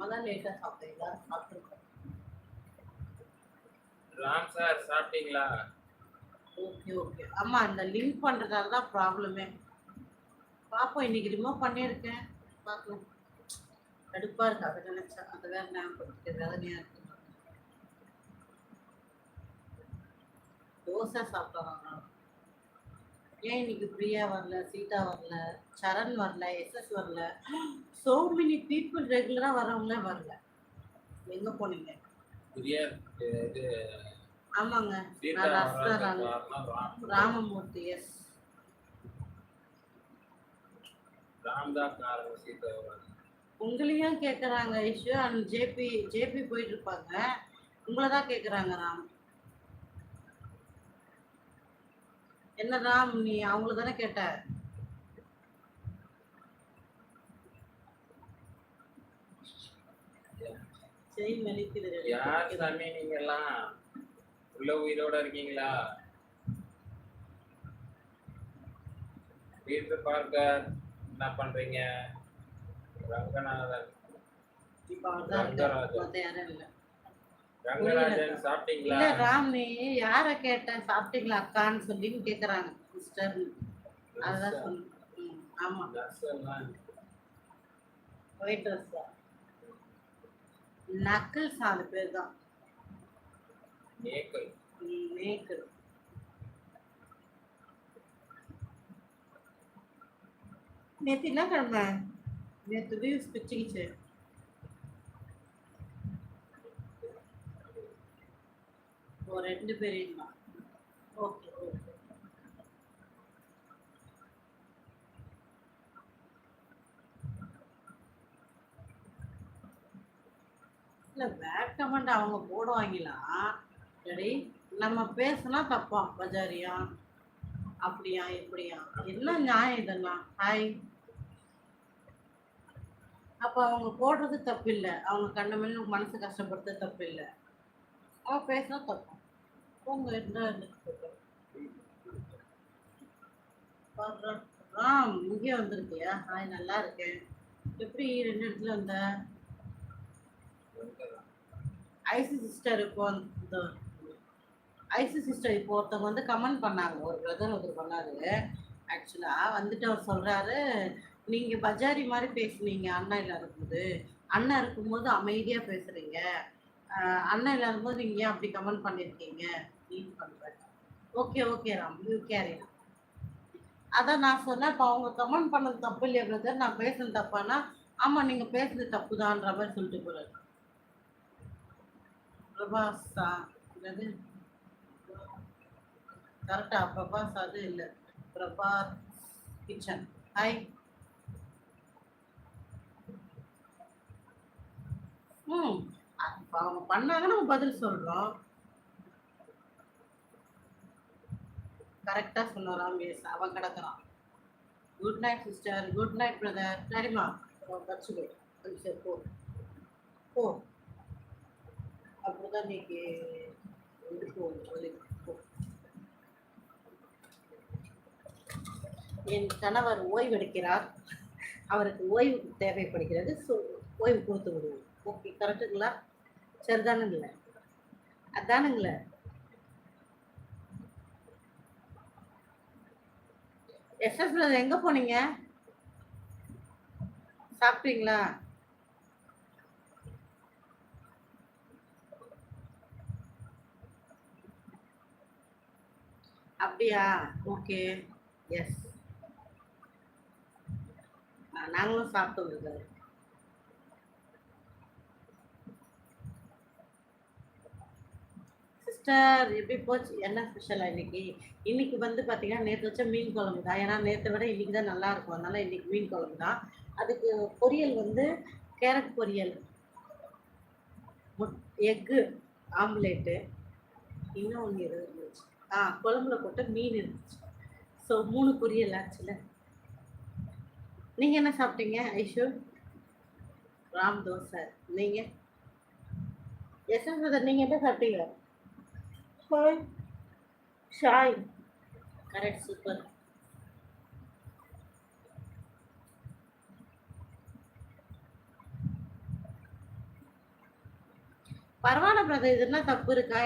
நம்ம தான் லேட்டாக சாப்பிட்டோம் எல்லாரும் சாப்பிட்ருக்கோம் ராம் சார் சாப்பிட்டீங்களா? ஓகே ஓகே ஆமாம் இந்த லிங்க் பண்ணுறதால தான் ப்ராப்ளமே பார்ப்போம் இன்னைக்கு ரிமூவ் பண்ணியிருக்கேன். பார்க்கலாம் கடுப்பாக இருக்கு அதை நினச்சா அதை வேற ஞாபகப்படுத்திக்க வேதனையாக இருக்கு தோசை சாப்பிட்டோம் ஏன் இன்னைக்கு பிரியா வரல சீதா வரல சரண் வரல எஸ்எஸ் வரல? சோ மெனி பீப்புள் ரெகுலராக வரவங்களே வரல. எங்கே போனீங்க? பிரியா இது ஆமாங்க. ராமமூர்த்தி எஸ். உங்களையும் கேட்குறாங்க இஷ்யூ அண்ட் ஜேபி ஜேபி போயிட்டு இருப்பாங்க. உங்களை தான் கேட்குறாங்க ராம். என்ன ராம் நீ அவங்கள தானே கேட்ட? யார் சாமி நீங்க எல்லாம் உள்ள உயிரோட இருக்கீங்களா? வீட்டு பார்க்க என்ன பண்றீங்க? ரங்கநாதன் ரங்கராஜன். இல்லை ராம் யார கேட்ட சாப்பிட்டீங்களா அக்கான்னு சொல்லி கேக்குறாங்க சிஸ்டர் அதான் ம், ஆமா. ஒயிட் ட்ரெஸ் நக்கிள்ஸ் நாலு பேர் தான் நேக்கல் என்ன கிழமை? நேத்து வியூஸ் பிச்சுக்கிச்சு. ஓ ரெண்டு பேரையும் ஓகே ஓகே. இல்லை பேட் கமெண்ட் அவங்க போடுவாங்களா? சரி நம்ம பேசுனா தப்பா பஜாரியா? அப்படியா இப்படியா? என்ன நியாயம் இதெல்லாம்? ஹாய் அப்போ அவங்க போடுறது தப்பு இல்லை அவங்க கண்ண மனசு கஷ்டப்படுறது தப்பு இல்லை அவன் பேசினா தப்பு. உங்க என்ன ராம் இங்கே வந்திருக்கியா? ஹாய் நல்லா இருக்கேன். எப்படி ரெண்டு இடத்துல வந்த? ஐசி சிஸ்டர் இப்போ இந்த ஐசி சிஸ்டர் இப்போ ஒருத்தவங்க வந்து கமெண்ட் பண்ணாங்க. ஒரு பிரதர் ஒருத்தர் பண்ணாரு. ஆக்சுவலாக வந்துட்டு அவர் சொல்கிறாரு நீங்கள் பஜாரி மாதிரி பேசுனீங்க அண்ணா இல்லாதபோது. அண்ணா இருக்கும்போது அமைதியாக பேசுகிறீங்க அண்ணன் இல்லாத போது நீங்கள் ஏன் அப்படி கமெண்ட் பண்ணியிருக்கீங்க ஃபீல் பண்ணுறேன் okay okay Ram you carry அதான் நான் சொன்னேன் இப்போ அவங்க கமெண்ட் பண்ணது தப்பு இல்லையா பிரதர் நான் பேசுனது தப்பானா? ஆமாம் நீங்கள் பேசுனது தப்பு தான்ற மாதிரி சொல்லிட்டு போகிறாரு பிரபாஸா என்னது? கரெக்டா பிரபாஸ் அது இல்லை. பிரபா கிச்சன் ஹாய் ம். அவங்க பண்ணாங்க நம்ம பதில் சொல்றோம். கரெக்டா சொல்லுறான் பேச அவன் கிடக்குறான். Good night sister good night brother சரிம்மா. வச்சுக்கோ சரி போ. போ. அப்படிதான் இன்னைக்கு போ என் கணவர் ஓய்வெடுக்கிறார். அவருக்கு ஓய்வு தேவைப்படுகிறது. ஸோ ஓய்வு கொடுத்து விடுவோம். ஓகே கரெக்டுங்களா சரிதானுங்களே அதானுங்களே எஸ்எஸ் பிரதர் எங்கே போனீங்க சாப்பிட்டீங்களா அப்படியா ஓகே எஸ் நாங்களும் சாப்பிட்டு வந்துருக்கோம் சிஸ்டர் எப்படி போச்சு? என்ன ஸ்பெஷலாக இன்னைக்கு? இன்னைக்கு வந்து பார்த்தீங்கன்னா நேற்று வச்ச மீன் குழம்பு தான். ஏன்னா நேற்றை விட இன்னைக்கு தான் நல்லா இருக்கும். அதனால இன்னைக்கு மீன் குழம்பு தான். அதுக்கு பொரியல் வந்து கேரட் பொரியல். முட் எக்கு ஆம்லேட்டு. இன்னும் ஒன்று எது இருந்துச்சு. ஆ குழம்புல போட்ட மீன் இருந்துச்சு. ஸோ மூணு பொரியல் ஆச்சுல. நீங்கள் என்ன சாப்பிட்டீங்க ஐஷு? ராம் தோசை. நீங்கள் எஸ் பிரதர் நீங்கள் என்ன சாப்பிட்டீங்க? பாய் ஷாய் கரெக்ட் சூப்பர் பரவாயில்ல பிரதர் இது என்ன தப்பு இருக்கா?